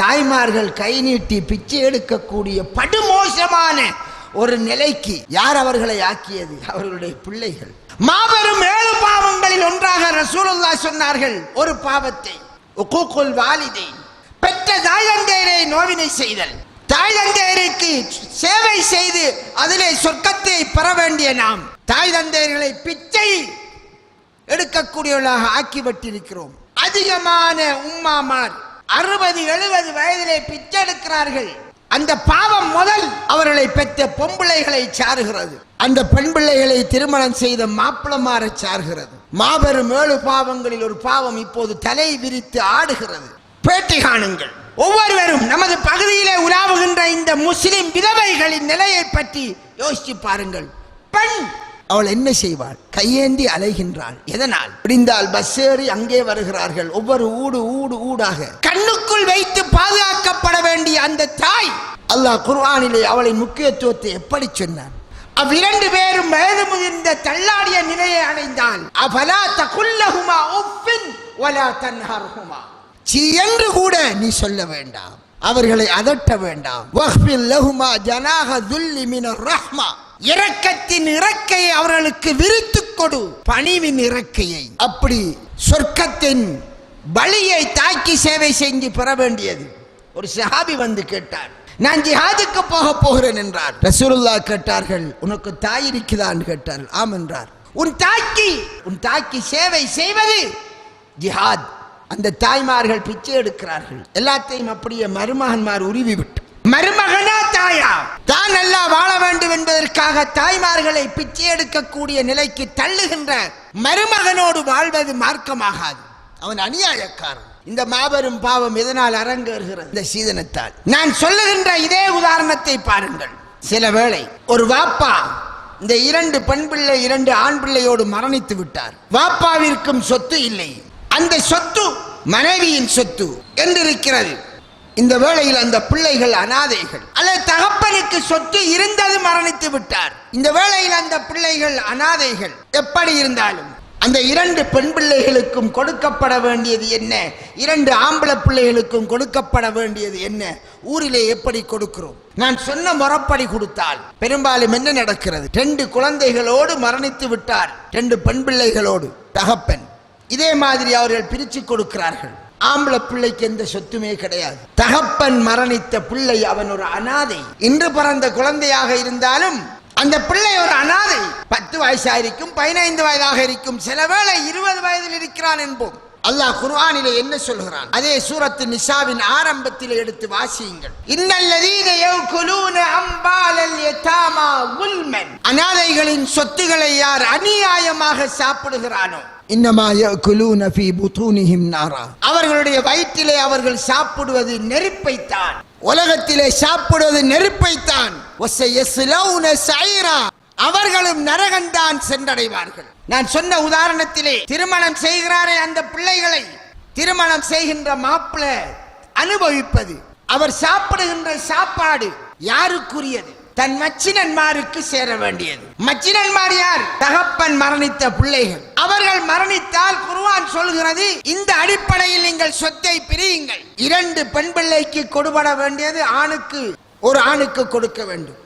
தாய்மார்கள் கை நீட்டி பிச்சை எடுக்கக்கூடிய படுமோசமான ஒரு நிலைக்கு யார் அவர்களை ஆக்கியது? அவர்களுடைய பிள்ளைகள். மாபெரும் ஏழு பாவங்களில் ஒன்றாக ரசூலுல்லா சொன்னார்கள் ஒரு பாவத்தை கூக்குள் வாலிதை பெற்ற தாயந்தேரை நோவினை செய்தல். தாய் தந்தையருக்கு சேவை செய்து அதிலே சொர்க்கத்தை பெற வேண்டிய நாம் தாய் தந்தையர்களை பிச்சை எடுக்கக்கூடியவர்களாக ஆக்கிவிட்டிருக்கிறோம். அதிகமான உம்மாமார் அறுபது எழுபது வயதிலே பிச்சை எடுக்கிறார்கள் அந்த பாவம் முதல் அவர்களை பெற்ற பொம்பிள்ளைகளை சாருகிறது. அந்த பெண் பிள்ளைகளை திருமணம் செய்த மாப்பிளமாற சார்கிறது. மாபெரும் ஏழு பாவங்களில் ஒரு பாவம் இப்போது தலை விரித்து ஆடுகிறது. பேட்டி காணுங்கள். ஒவ்வொருவரும் நமது பகுதியிலே உலாவுகின்ற இந்த முஸ்லிம் விதவைகளின் நிலையை பற்றி யோசித்து பாருங்கள். பெண் அவள் என்ன செய்வாள்? கையேந்தி அலைகின்றாள். எதனால்? முடிந்தால் பஸ் ஏறி அங்கே வருகிறார்கள். ஒவ்வொரு ஊடு ஊடு ஊடாக. கண் தனக்குள் வைத்து பாதுகாக்கப்பட வேண்டிய அந்த தாய் அல்லாஹ் குர்ஆனிலே அவளின் முக்கியத்துவத்தை எப்படி சொன்னான்? அவ்விரண்டு பேரும் வயது முதிர்ந்த தள்ளாடிய நிலையை அடைந்தால் அபலா தகுல்லஹுமா உஃபின் வலா தன்ஹர்ஹுமா? சீ என்று கூட நீ சொல்ல வேண்டாம் அவர்களை அதட்ட வேண்டாம். வஹ்பில் லஹுமா ஜனாஹ துல்லி மினர் ரஹ்மா. இரக்கத்தின் இறக்கையை அவர்களுக்கு விரித்துக் கொடு பணிவின் இறக்கையை. அப்படி சொர்க்கத்தின் பலியை தாக்கி சேவை செஞ்சு பெற வேண்டியது. ஒரு சஹாபி வந்து கேட்டார் நான் ஜிஹாதுக்கு போக போகிறேன் என்றார். ரசூலுல்லா கேட்டார்கள் உனக்கு தாய் இருக்குதான்னு கேட்டார்கள். ஆம் என்றார். உன் தாக்கி உன் தாக்கி சேவை செய்வது ஜிஹாத். அந்த தாய்மார்கள் பிச்சை எடுக்கிறார்கள். எல்லாத்தையும் அப்படியே மருமகன்மார் உருவி விட்டு மருமகனா தாயா? தான் நல்லா வாழ வேண்டும் என்பதற்காக தாய்மார்களை பிச்சை எடுக்கக்கூடிய நிலைக்கு தள்ளுகின்ற மருமகனோடு வாழ்வது மார்க்கமாகாது. அவன் அநியாயக்காரன். இந்த மாபெரும் பாவம் எதனால் அரங்கேறுகிறது? இந்த சீதனத்தால். நான் சொல்லுகின்ற இதே உதாரணத்தை பாருங்கள். சில வேளை ஒரு வாப்பா இந்த இரண்டு பெண் பிள்ளை இரண்டு ஆண் பிள்ளையோடு மரணித்து விட்டார். வாப்பாவிற்கும் சொத்து இல்லை. அந்த சொத்து மனைவியின் சொத்து என்றிருக்கிறது. இந்த வேளையில் அந்த பிள்ளைகள் அனாதைகள். அல்லது தகப்பனுக்கு சொத்து இருந்தது மரணித்து விட்டார். இந்த வேளையில் அந்த பிள்ளைகள் அனாதைகள். எப்படி இருந்தாலும் அந்த இரண்டு பெண் பிள்ளைகளுக்கும் கொடுக்கப்பட வேண்டியது என்ன? இரண்டு ஆம்பளை பிள்ளைகளுக்கும் கொடுக்கப்பட வேண்டியது என்ன? ஊரிலே எப்படி கொடுக்கிறோம்? நான் சொன்ன முறப்படி கொடுத்தால் பெரும்பாலும் என்ன நடக்கிறது? ரெண்டு குழந்தைகளோடு மரணித்து விட்டார். ரெண்டு பெண் பிள்ளைகளோடு. தகப்பன். இதே மாதிரி அவர்கள் பிரித்து கொடுக்கிறார்கள். ஆம்பளை பிள்ளைக்கு எந்த சொத்துமே கிடையாது. தகப்பன் மரணித்த பிள்ளை அவன் ஒரு அனாதை. இன்று பிறந்த குழந்தையாக இருந்தாலும் அந்த பிள்ளை ஒரு அனாதை. பத்து வயசாக இருக்கும் பதினைந்து வயதாக இருக்கும். சில வேளை இருபது வயதில் இருக்கிறான் என்போம். அல்லாஹ் குர்ஆனிலே என்ன சொல்கிறான்? அதே சூரத்து நிசாவின் ஆரம்பத்தில் எடுத்து வாசியுங்கள். இன்னல்லதீன யௌகுலூன அம்பாலல் யதாமா உல்மன். அனாதைகளின் சொத்துக்களை யார் அநியாயமாக சாப்பிடுகிறானோ? அவர்களுடைய வயிற்றிலே அவர்கள் சாப்பிடுவது நெருப்பைத்தான். உலகத்திலே சாப்பிடுவது நெருப்பைத்தான். அவர்களும் நரகந்தான் சென்றடைவார்கள். நான் சொன்ன உதாரணத்திலே திருமணம் செய்கிறாரே அந்த பிள்ளைகளை திருமணம் செய்கின்ற மாப்பிள்ளை அனுபவிப்பது அவர் சாப்பிடுகின்ற சாப்பாடு யாருக்குரியது? தன் மச்சினன்மாருக்கு சேர வேண்டியது. மச்சினன்மார் யார்? தகப்பன் மரணித்த பிள்ளைகள். அவர்கள் மரணித்தால் குருவான் சொல்கிறது இந்த அடிப்படையில் நீங்கள் சொத்தை பிரியுங்கள். இரண்டு பெண் பிள்ளைக்கு கொடுபட வேண்டியது ஆணுக்கு ஒரு ஆணுக்கு கொடுக்க வேண்டும்.